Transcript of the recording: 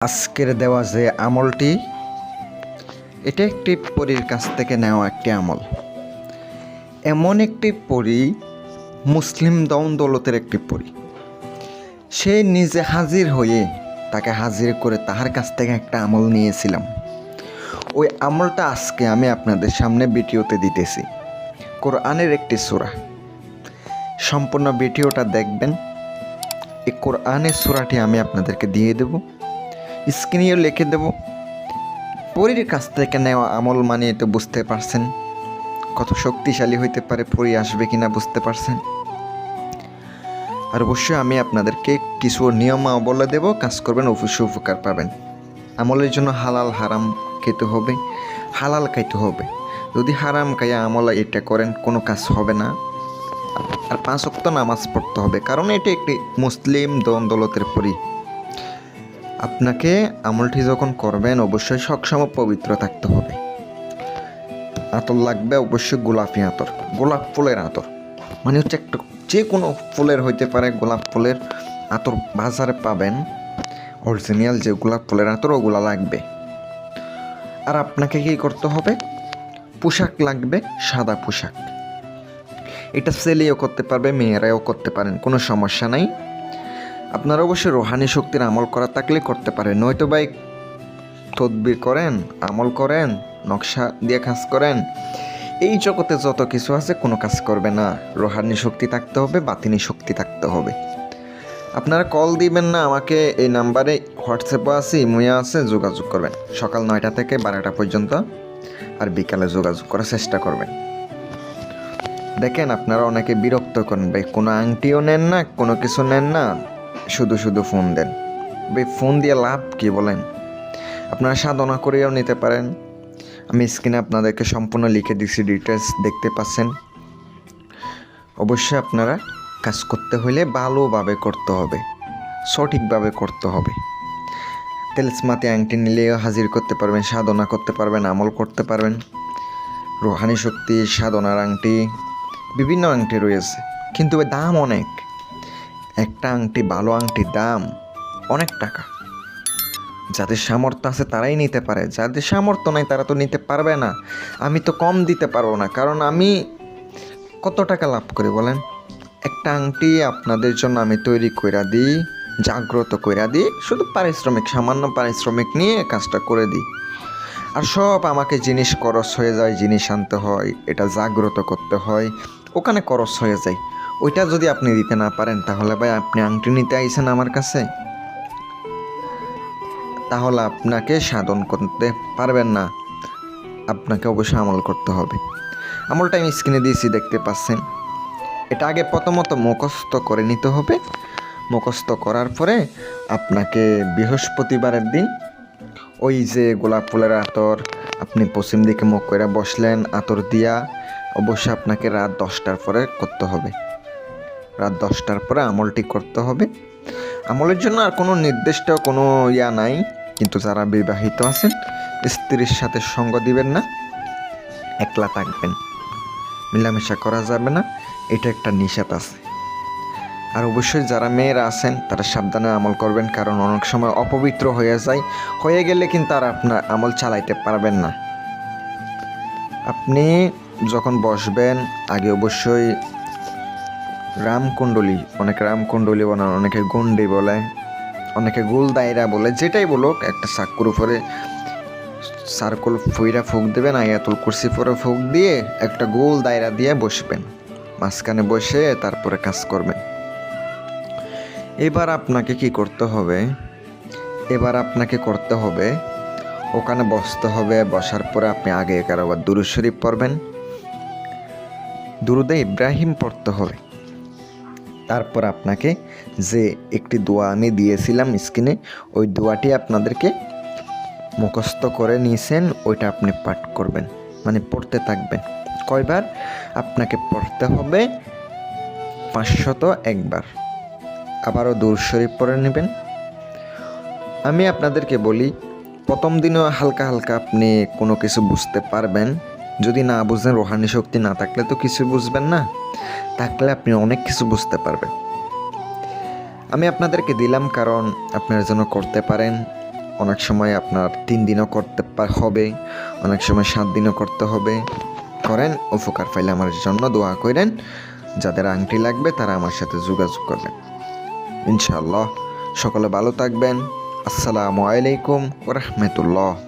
আজকের দেওয়া যে আমলটি, এটা একটি পরীর কাছ থেকে নেওয়া একটি আমল। এমন একটি পরী মুসলিম দন দৌলতের একটি পরী। সে নিজে হাজির হয়ে তাকে হাজির করে তাহার কাছ থেকে একটা আমল নিয়েছিলাম। ওই আমলটা আজকে আমি আপনাদের সামনে ভিডিওতে দিতেছি। কোরআনের একটি সূরা। সম্পূর্ণ ভিডিওটা দেখবেন। এই কোরআনের সূরাটি আমি আপনাদেরকে দিয়ে দেব। স্ক্রিনেও লিখে দেব। পরীর কাছ থেকে নেওয়া আমল মানে তো বুঝতে পারছেন কত শক্তিশালী হইতে পারে পরী আসবে কিনা বুঝতে পারছেন। আর অবশ্যই আমি আপনাদেরকে কিছু নিয়ম বলে দেব, কাজ করবেন, অবশ্যই উপকার পাবেন। আমলের জন্য হালাল হারাম খেতে হবে, হালাল খাইতে হবে। যদি হারাম খাইয়া আমল এটা করেন, কোনো কাজ হবে না। আর পাঁচ অক্ত নামাজ পড়তে হবে, কারণ এটি একটি মুসলিম দলতের পরি। আপনাকে আমলটি যখন করবেন, অবশ্যই সবসময় পবিত্র থাকতে হবে। আতর লাগবে অবশ্যই গোলাপি আতর, গোলাপ ফুলের আতর। মানে হচ্ছে একটা, যে কোনো ফুলের হইতে পারে গোলাপ ফুলের আতর বাজারে পাবেন। অরিজিনাল যে গোলাপ ফুলের আতর, ওগুলা লাগবে। আর আপনাকে কি করতে হবে? পোশাক লাগবে, সাদা পোশাক। এটা ছেলেও করতে পারবে, মেয়েরাও করতে পারেন, কোনো সমস্যা নাই। আপনারা অবশ্যই রোহানি শক্তির আমল করা থাকলে করতে পারেন। নয়তো ভাই তদবির করেন, আমল করেন, নকশা দিয়ে কাজ করেন। এই জগতে যত কিছু আছে কোনো কাজ করবে না। রোহানি শক্তি থাকতে হবে, বাতিনি শক্তি থাকতে হবে। আপনারা কল দিবেন না, আমাকে এই নাম্বারে হোয়াটসঅ্যাপও আছে ইমুয়া আছে, যোগাযোগ করবেন। সকাল নয়টা থেকে বারোটা পর্যন্ত আর বিকালে যোগাযোগ করার চেষ্টা করবেন। দেখেন আপনারা অনেকে বিরক্ত করেন ভাই, কোনো আংটিও নেন না, কোনো কিছু নেন না। শুধু শুধু ফোন দেন। ভাই, ফোন দিয়ে লাভ কি বলেন? আপনারা সাধনা করেও নিতে পারেন। আমি স্ক্রিনে আপনাদেরকে সম্পূর্ণ লিখে দিচ্ছি ডিটেলস দেখতে পাচ্ছেন। অবশ্যই আপনারা কাজ করতে হলে ভালোভাবে করতে হবে, সঠিকভাবে করতে হবে। তেলসমাতে আংটি নিলেও হাজির করতে পারবেন, সাধনা করতে পারবেন, আমল করতে পারবেন। রোহানি শক্তি, সাধনার আংটি, বিভিন্ন আংটি রয়েছে। কিন্তু দাম অনেক। একটা আংটি ভালো আংটির দাম অনেক টাকা। যাদের সামর্থ্য আছে তারাই নিতে পারে, যাদের সামর্থ্য নাই তারা তো নিতে পারবে না। আমি তো কম দিতে পারব না, কারণ আমি কত টাকা লাভ করি বলেন? একটা আংটি আপনাদের জন্য আমি তৈরি কইরা দিই, জাগ্রত কইরা দিই, শুধু পারিশ্রমিক, সামান্য পারিশ্রমিক নিয়ে কাজটা করে দিই। আর সব আমাকে জিনিস খরচ হয়ে যায়, জিনিস আনতে হয়, এটা জাগ্রত করতে হয়, ওখানে খরচ হয়ে যায়। ওইটা যদি আপনি দিতে না পারেন, তাহলে ভাই আপনি আংটি নিতে আইছেন আমার কাছে। তাহলে আপনাকে সাধন করতে পারবেন না। আপনাকে অবশ্যই আমল করতে হবে। আমলটা আমি স্ক্রিনে দিয়েছি, দেখতে পাচ্ছেন। এটা আগে প্রথমত মুখস্থ করে নিতে হবে। মুখস্থ করার পরে আপনাকে বৃহস্পতিবারের দিন ওই যে গোলাপ ফুলের আতর, আপনি পশ্চিম দিকে মুখ করে বসলেন, আতর দিয়া অবশ্যই আপনাকে রাত দশটার পরে করতে হবে। রাত দশটার পরে আমলটি করতে হবে। আমলের জন্য আর কোনো নির্দিষ্ট কোনো ইয়া নাই, কিন্তু যারা বিবাহিত আছেন, স্ত্রীর সাথে সঙ্গ দিবেন না, একলা থাকবেন। মেলামেশা করা যাবে না, এটা একটা নিষেধ আছে। আর অবশ্যই যারা মেয়েরা আছেন, তারা সাবধানে আমল করবেন, কারণ অনেক সময় অপবিত্র হয়ে যায়। হয়ে গেলে কিন্তু আর আপনার আমল চালাইতে পারবেন না। আপনি যখন বসবেন, আগে অবশ্যই রামকুণ্ডলী, অনেকে রামকুণ্ডলী বানান, অনেকে গন্ডি বলে, অনেকে গোল দায়রা বলে, যেটাই বলুক, একটা চাকুর উপরে সার্কল ফুইরা ফুক দেবেন, আয়াতুল কুরসি পরে ফুক দিয়ে একটা গোল দায়রা দিয়ে বসবেন। মাঝখানে বসে তারপরে কাজ করবেন। এবার আপনাকে কি করতে হবে? এবার আপনাকে করতে হবে, ওখানে বসতে হবে, বসার পরে আপনি আগে এগারোবার দুরুদ শরীফ পড়বেন। দুরুদে ইব্রাহিম পড়তে হবে। তারপর আপনাকে যে একটি দোয়া আমি দিয়েছিলাম স্ক্রিনে, ওই দোয়াটি আপনাদেরকে মুখস্থ করে নিয়েছেন, ওইটা আপনি পাঠ করবেন মানে পড়তে থাকবেন। কয়বার? আপনাকে পড়তে হবে পাঁচশত একবার। আবারও দূর শরীফ পরে নেবেন। আমি আপনাদেরকে বলি, প্রথম দিনও হালকা হালকা আপনি কোনো কিছু বুঝতে পারবেন। যদি না বুঝেন, রোহানি শক্তি না থাকলে তো কিছু বুঝবেন না। থাকলে আপনি অনেক কিছু বুঝতে পারবেন। আমি আপনাদেরকে দিলাম কারণ আপনারা যেন করতে পারেন। অনেক সময় আপনার তিন দিনও করতে হবে, অনেক সময় সাত দিনও করতে হবে। করেন, উপকার পাইলে আমার জন্য দোয়া করেন। যাদের আংটি লাগবে তারা আমার সাথে যোগাযোগ করবেন। ইনশাআল্লাহ, সকলে ভালো থাকবেন। আসসালামু আলাইকুম ওরহমতুল্লাহ